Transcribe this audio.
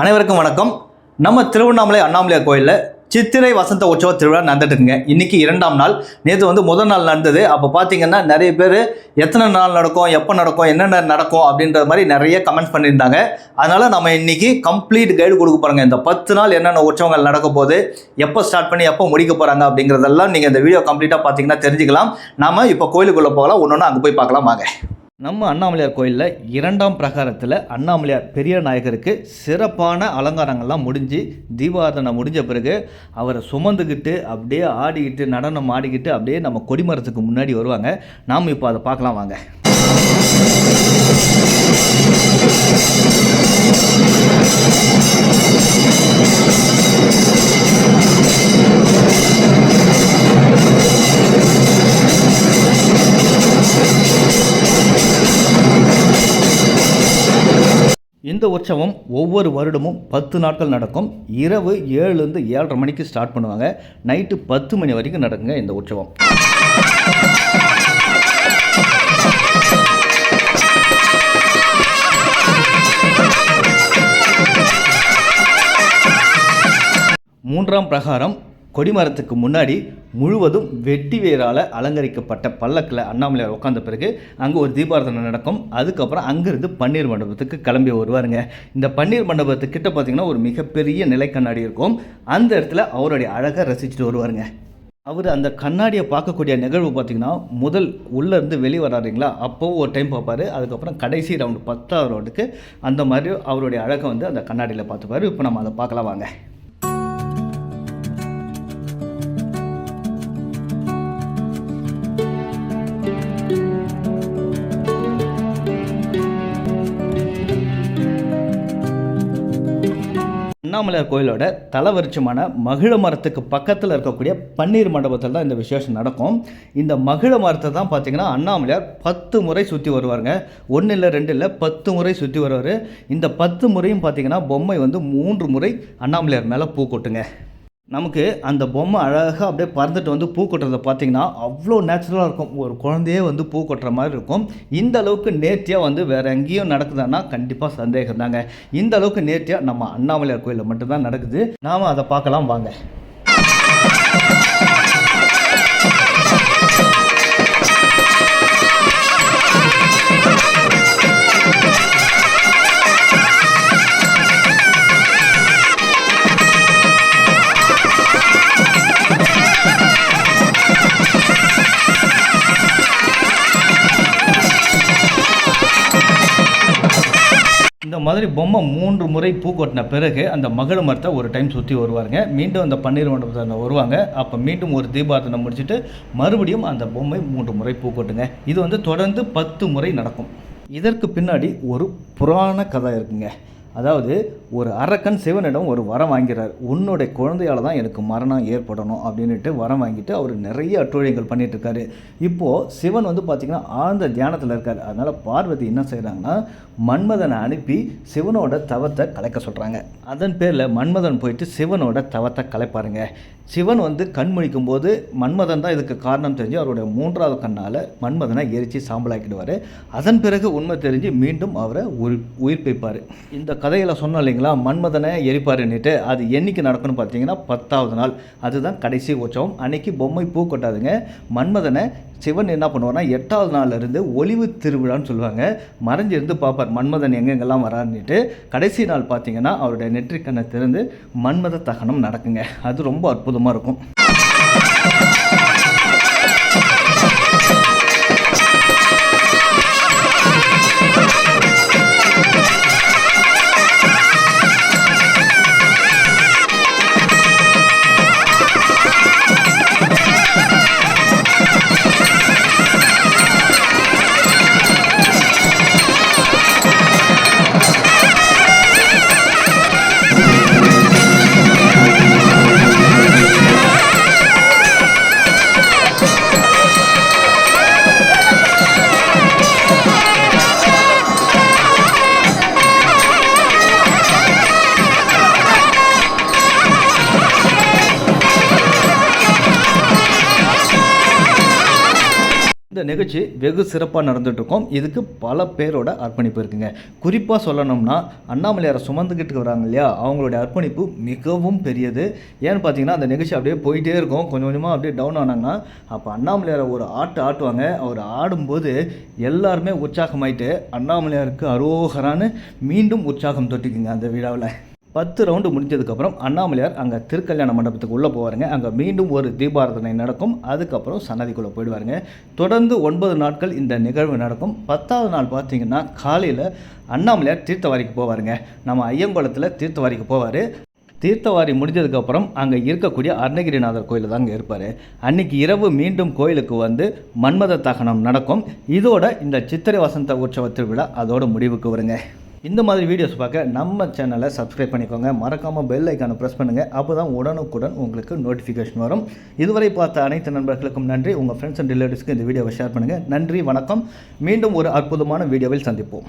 அனைவருக்கும் வணக்கம். நம்ம திருவண்ணாமலை அண்ணாமலையார் கோயிலில் சித்திரை வசந்த உற்சவ திருவிழா நடந்துட்டு இன்றைக்கி இன்னைக்கு இரண்டாம் நாள். நேற்று வந்து முதல் நாள் நடந்தது. அப்போ பார்த்தீங்கன்னா நிறைய பேர் எத்தனை நாள் நடக்கும் எப்போ நடக்கும் என்னென்ன நடக்கும் அப்படின்ற மாதிரி நிறைய கமெண்ட்ஸ் பண்ணியிருந்தாங்க. அதனால் நம்ம இன்னைக்கு கம்ப்ளீட் கைடு கொடுக்க போகிறோங்க இந்த பத்து நாள் என்னென்ன உற்சவங்கள் நடக்க போகுது எப்போ ஸ்டார்ட் பண்ணி எப்போ முடிக்க போகிறாங்க அப்படிங்கிறதெல்லாம் நீங்கள் இந்த வீடியோ கம்ப்ளீட்டாக பார்த்தீங்கன்னா தெரிஞ்சுக்கலாம். நம்ம இப்போ கோயிலுக்குள்ளே போகலாம். ஒன்று ஒன்று அங்கே போய் பார்க்கலாம். வாங்க. நம்ம அண்ணாமலையார் கோயிலில் இரண்டாம் பிரகாரத்தில் அண்ணாமலையார் பெரிய நாயகருக்கு சிறப்பான அலங்காரங்கள்லாம் முடிஞ்சு தீபாராதனை முடிஞ்ச பிறகு அவரை சுமந்துக்கிட்டு அப்படியே ஆடிக்கிட்டு நடனம் ஆடிக்கிட்டு அப்படியே நம்ம கொடிமரத்துக்கு முன்னாடி வருவாங்க. நாம் இப்போ அதை பார்க்கலாம் வாங்க. இந்த உற்சவம் ஒவ்வொரு வருடமும் பத்து நாட்கள் நடக்கும். இரவு ஏழுலேருந்து ஏழரை மணிக்கு ஸ்டார்ட் பண்ணுவாங்க. நைட்டு பத்து மணி வரைக்கும் நடக்குங்க இந்த உற்சவம். மூன்றாம் பிரகாரம் கொடிமரத்துக்கு முன்னாடி முழுவதும் வெட்டி வேரால் அலங்கரிக்கப்பட்ட பல்லக்கில் அண்ணாமலையார் உட்காந்த பிறகு அங்கே ஒரு தீபாரதனை நடக்கும். அதுக்கப்புறம் அங்கேருந்து பன்னீர் மண்டபத்துக்கு கிளம்பி வருவாருங்க. இந்த பன்னீர் மண்டபத்துக்கிட்ட பார்த்தீங்கன்னா ஒரு மிகப்பெரிய நிலை கண்ணாடி இருக்கும். அந்த இடத்துல அவருடைய அழகை ரசிச்சுட்டு வருவாருங்க. அவர் அந்த கண்ணாடியை பார்க்கக்கூடிய நிகழ்வு பார்த்தீங்கன்னா முதல் உள்ளேருந்து வெளியே வராருங்களா அப்போவும் ஒரு டைம் பார்ப்பார். அதுக்கப்புறம் கடைசி ரவுண்டு பத்தாவது ரவுண்டுக்கு அந்த மாதிரி அவருடைய அழகை வந்து அந்த கண்ணாடியில் பார்த்துப்பார். இப்போ நம்ம அதை பார்க்கலாம் வாங்க. அண்ணாமலையார் கோயிலோட தலவரிச்சமான மகிழ மரத்துக்கு பக்கத்தில் இருக்கக்கூடிய பன்னீர் மண்டபத்தில் தான் இந்த விசேஷம் நடக்கும். இந்த மகிழ மரத்தை தான் பார்த்தீங்கன்னா அண்ணாமலையார் பத்து முறை சுற்றி வருவாருங்க. ஒன்று இல்லை ரெண்டு இல்லை பத்து முறை சுற்றி வருவார். இந்த பத்து முறையும் பார்த்தீங்கன்னா பொம்மை வந்து மூன்று முறை அண்ணாமலையார் மேலே பூ கொட்டுங்க. நமக்கு அந்த பொம்மை அழகாக அப்படியே பறந்துட்டு வந்து பூ கொட்டுறதை பார்த்தீங்கன்னா அவ்வளோ நேச்சுரலாக இருக்கும். ஒரு குழந்தையே வந்து பூ கொட்டுற மாதிரி இருக்கும். இந்த அளவுக்கு நேர்த்தியாக வந்து வேறு எங்கேயும் நடக்குதுன்னா கண்டிப்பாக சந்தேகம் தாங்க. இந்த அளவுக்கு நேர்த்தியாக நம்ம அண்ணாமலையார் கோயிலில் மட்டும்தான் நடக்குது. நாம் அதை பார்க்கலாம் வாங்க. மாதிரி பொம்மை மூன்று முறை பூ கொட்டின பிறகு அந்த மகள் மரத்தை ஒரு டைம் சுற்றி வருவாருங்க. மீண்டும் அந்த பன்னீர் மண்டபத்தில் வருவாங்க. அப்போ மீண்டும் ஒரு தீபாரத்தனை முடிச்சுட்டு மறுபடியும் அந்த பொம்மை மூன்று முறை பூ கொட்டுங்க. இது வந்து தொடர்ந்து பத்து முறை நடக்கும். இதற்கு பின்னாடி ஒரு புராண கதை இருக்குங்க. அதாவது ஒரு அரக்கன் சிவனிடம் ஒரு வரம் வாங்கிறார். உன்னுடைய குழந்தையால் தான் எனக்கு மரணம் ஏற்படணும் அப்படின்ட்டு வரம் வாங்கிட்டு அவர் நிறைய அட்டோழியங்கள் பண்ணிகிட்டு இருக்காரு இப்போது சிவன் வந்து பார்த்திங்கன்னா ஆழ்ந்த தியானத்தில் இருக்கார். அதனால் பார்வதி என்ன செய்கிறாங்கன்னா மன்மதனை அனுப்பி சிவனோட தவத்தை கலைக்க சொல்கிறாங்க அதன் பேரில் மன்மதன் போயிட்டு சிவனோட தவத்தை கலைப்பாருங்க. சிவன் வந்து கண் முழிக்கும் போது மன்மதன் தான் இதுக்கு காரணம் தெரிஞ்சு அவருடைய மூன்றாவது கண்ணால் மன்மதனை எரித்து சாம்பலாக்கிடுவார். அதன் பிறகு உண்மை தெரிஞ்சு மீண்டும் அவரை உயிர் உயிர்ப்பிப்பார். இந்த கதையில் சொன்னோம் இல்லைங்களா? மன்மதனை எரிப்பாருன்னுட்டு அது என்னைக்கு நடக்கும்னு பார்த்தீங்கன்னா பத்தாவது நாள். அதுதான் கடைசி உற்சவம். அன்னைக்கு பொம்மை பூ கொட்டாதுங்க. மன்மதனை சிவன் என்ன பண்ணுவார்னா எட்டாவது நாள்லேருந்து ஒளிவு திருவிழான்னு சொல்லுவாங்க. மறைஞ்சிருந்து பார்ப்பார் மன்மதன் எங்கெங்கெல்லாம் வரான்னுட்டு கடைசி நாள் பார்த்தீங்கன்னா அவருடைய நெற்றிக்கண்ணை திறந்து மன்மத தகனம் நடக்குங்க. அது ரொம்ப அற்புதமாக இருக்கும். நிகழ்ச்சி வெகு சிறப்பாக நடந்துட்டு இருக்கோம் இதுக்கு பல பேரோட அர்ப்பணிப்பு இருக்குங்க. குறிப்பாக சொல்லணும்னா அண்ணாமலையாரை சுமந்துக்கிட்டு வராங்க இல்லையா? அவங்களுடைய அர்ப்பணிப்பு மிகவும் பெரியது. ஏன்னு பார்த்தீங்கன்னா அந்த நிகழ்ச்சி அப்படியே போயிட்டே இருக்கும். கொஞ்சம் கொஞ்சமாக அப்படியே டவுன் ஆனாங்கன்னா அப்போ அண்ணாமலையாரை ஒரு ஆட்டு ஆட்டுவாங்க. அவர் ஆடும்போது எல்லாருமே உற்சாகமாயிட்டு அண்ணாமலையாருக்கு அரோகரான்னு மீண்டும் உற்சாகம் தொட்டிக்குங்க அந்த விழாவில். பத்து ரவுண்டு முடிஞ்சதுக்கப்புறம் அண்ணாமலையார் அங்கே திருக்கல்யாண மண்டபத்துக்கு உள்ளே போவாருங்க. அங்கே மீண்டும் ஒரு தீபாராதனை நடக்கும். அதுக்கப்புறம் சன்னதிக்குள்ளே போயிடுவாருங்க. தொடர்ந்து ஒன்பது நாட்கள் இந்த நிகழ்வு நடக்கும். பத்தாவது நாள் பார்த்தீங்கன்னா காலையில் அண்ணாமலையார் தீர்த்தவாரிக்கு போவாருங்க. நம்ம ஐயங்குளத்தில் தீர்த்தவாரிக்கு போவார். தீர்த்தவாரி முடிஞ்சதுக்கப்புறம் அங்கே இருக்கக்கூடிய அருணகிரிநாதர் கோயில் தாங்க இருப்பார். அன்றைக்கி இரவு மீண்டும் கோயிலுக்கு வந்து மன்மத தகனம் நடக்கும். இதோட இந்த சித்திரை வசந்த உற்சவ திருவிழா அதோட முடிவுக்கு வருங்க. இந்த மாதிரி வீடியோஸ் பார்க்க நம்ம சேனலை சப்ஸ்கிரைப் பண்ணிக்கோங்க. மறக்காமல் பெல் ஐக்கானை ப்ரெஸ் பண்ணுங்கள் அப்போ தான் உடனுக்குடன் உங்களுக்கு நோட்டிஃபிகேஷன் வரும். இதுவரை பார்த்த அனைத்து நண்பர்களுக்கும் நன்றி. உங்கள் ஃப்ரெண்ட்ஸ் அண்ட் ரிலேட்டிவ்ஸ்க்கு இந்த வீடியோவை ஷேர் பண்ணுங்கள் நன்றி வணக்கம். மீண்டும் ஒரு அற்புதமான வீடியோவில் சந்திப்போம்.